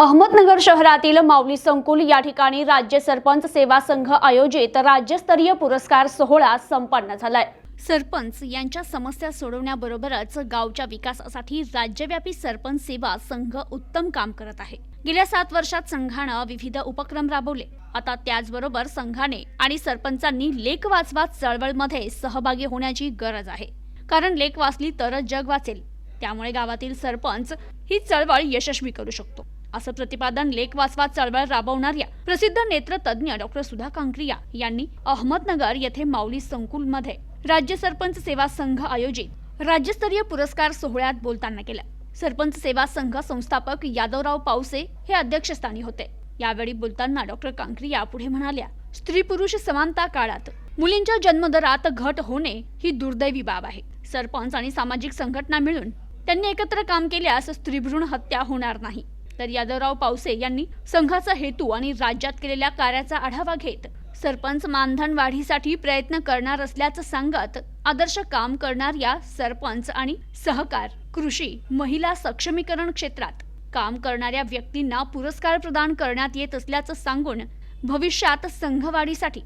अहमदनगर शहरातील माऊली संकुल या ठिकाणी राज्य सरपंच सेवा संघ आयोजित राज्यस्तरीय पुरस्कार सोहळा संपन्न झालाय. सरपंच यांच्या समस्या सोडवण्याबरोबरच गावच्या विकासासाठी राज्यव्यापी सरपंच सेवा संघ उत्तम काम करत आहे. गेल्या सात वर्षात संघानं विविध उपक्रम राबवले. आता त्याचबरोबर संघाने आणि सरपंचांनी लेख वाचवा चळवळमध्ये सहभागी होण्याची गरज आहे. कारण लेख वाचली तरच जग वाचेल. त्यामुळे गावातील सरपंच ही चळवळ यशस्वी करू शकतो. असं प्रतिपादन लेख वाचवा चळवळ राबवणाऱ्या प्रसिद्ध नेत्रतज्ञ डॉक्टर सुधा कांक्रिया यांनी अहमदनगर येथे माऊली संकुलमध्ये राज्य सरपंच सेवा संघ आयोजित राज्यस्तरीय पुरस्कार सोहळ्यात बोलताना केलं. सरपंच सेवा संघ संस्थापक यादवराव पावसे हे अध्यक्षस्थानी होते. यावेळी बोलताना डॉक्टर कांक्रिया पुढे म्हणाल्या स्त्री पुरुष समानता काळात मुलींच्या जन्मदरात घट होणे ही दुर्दैवी बाब आहे. सरपंच आणि सामाजिक संघटना मिळून त्यांनी एकत्र काम केल्यास स्त्रीभ्रूण हत्या होणार नाही. तर यादवराव पावसे यांनी संघाचा हेतू आणि राज्यात केलेल्या कार्याचा आढावा घेत सरपंच मानधन वाढीसाठी प्रयत्न करणार असल्याचं सांगत आदर्श काम करणाऱ्या सरपंच आणि सहकार कृषी महिला सक्षमीकरण क्षेत्रात काम करणाऱ्या व्यक्तींना पुरस्कार प्रदान करण्यात येत असल्याचं सांगून भविष्यात संघवाढीसाठी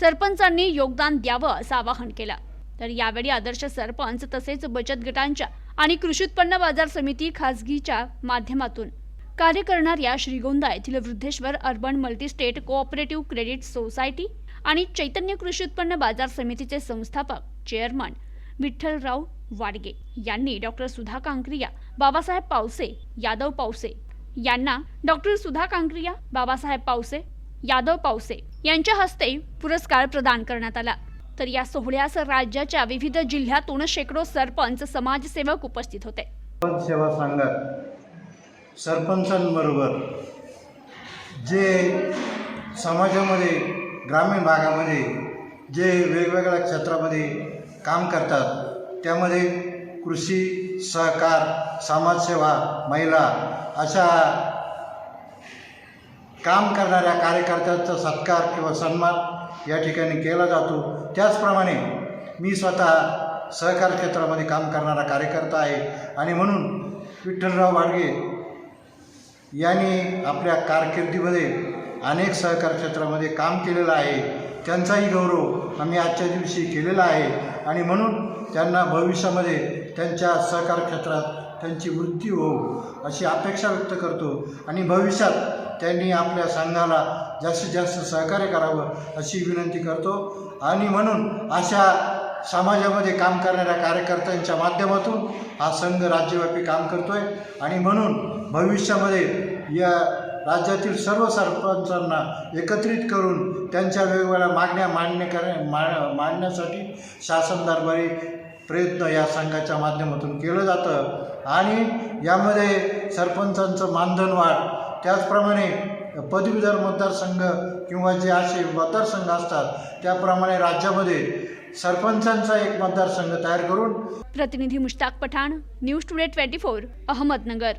सरपंचांनी योगदान द्यावं असं आवाहन केलं. तर यावेळी आदर्श सरपंच तसेच बचत गटांच्या आणि कृषी उत्पन्न बाजार समिती खासगीच्या माध्यमातून कार्य करणाऱ्या श्रीगोंदा येथील Vriddheshwar urban multistate cooperative credit society आणि चैतन्य कृषी उत्पन्न बाजार समितीचे संस्थापक चेअरमन विठ्ठलराव वाडगे यांनी डॉक्टर सुधा कांक्रिया बाबासाहेब पावसे यादव पावसे यांना डॉक्टर सुधा कांक्रिया बाबासाहेब पावसे यादव पावसे यांच्या हस्ते पुरस्कार प्रदान करण्यात आला. तर या सोहळ्यास राज्याच्या विविध जिल्ह्यातून शेकडो सरपंच समाजसेवक उपस्थित होते. सेवा सांगत सरपंचांबरोबर जे समाजामध्ये ग्रामीण भागामध्ये जे वेगवेगळ्या क्षेत्रामध्ये काम करतात त्यामध्ये कृषी सहकार समाजसेवा महिला अशा काम करणाऱ्या कार्यकर्त्यांचा सत्कार किंवा सन्मान या ठिकाणी केला जातो. त्याचप्रमाणे मी स्वतः सहकार क्षेत्रामध्ये काम करणारा कार्यकर्ता आहे आणि म्हणून विठ्ठलराव वाडगे यांनी आपल्या कारकिर्दीमध्ये अनेक सहकार क्षेत्रामध्ये काम केलेलं आहे. त्यांचाही गौरव आम्ही आजच्या दिवशी केलेला आहे. आणि म्हणून त्यांना भविष्यामध्ये त्यांच्या सहकार क्षेत्रात त्यांची वृत्ती हो अशी अपेक्षा व्यक्त करतो. आणि भविष्यात त्यांनी आपल्या संघाला जास्तीत जास्त सहकार्य करावं अशी विनंती करतो. आणि म्हणून अशा समाजामध्ये काम करणाऱ्या कार्यकर्त्यांच्या माध्यमातून हा संघ राज्यव्यापी काम करतो आहे आणि म्हणून भविष्यामध्ये या राज्यातील सर्व सरपंचांना एकत्रित करून त्यांच्या वेगवेगळ्या मागण्या मान्य कर मा मांडण्यासाठी शासन दरबारी प्रयत्न या संघाच्या माध्यमातून केलं जातं. आणि यामध्ये सरपंचांचं मानधन वाढ त्याचप्रमाणे पदवीधर मतदारसंघ किंवा जे असे मतदारसंघ असतात त्याप्रमाणे राज्यामध्ये सरपंचांचा एक मतदारसंघ तयार करून प्रतिनिधी Mushtaq Pathan news today twenty four Ahmednagar.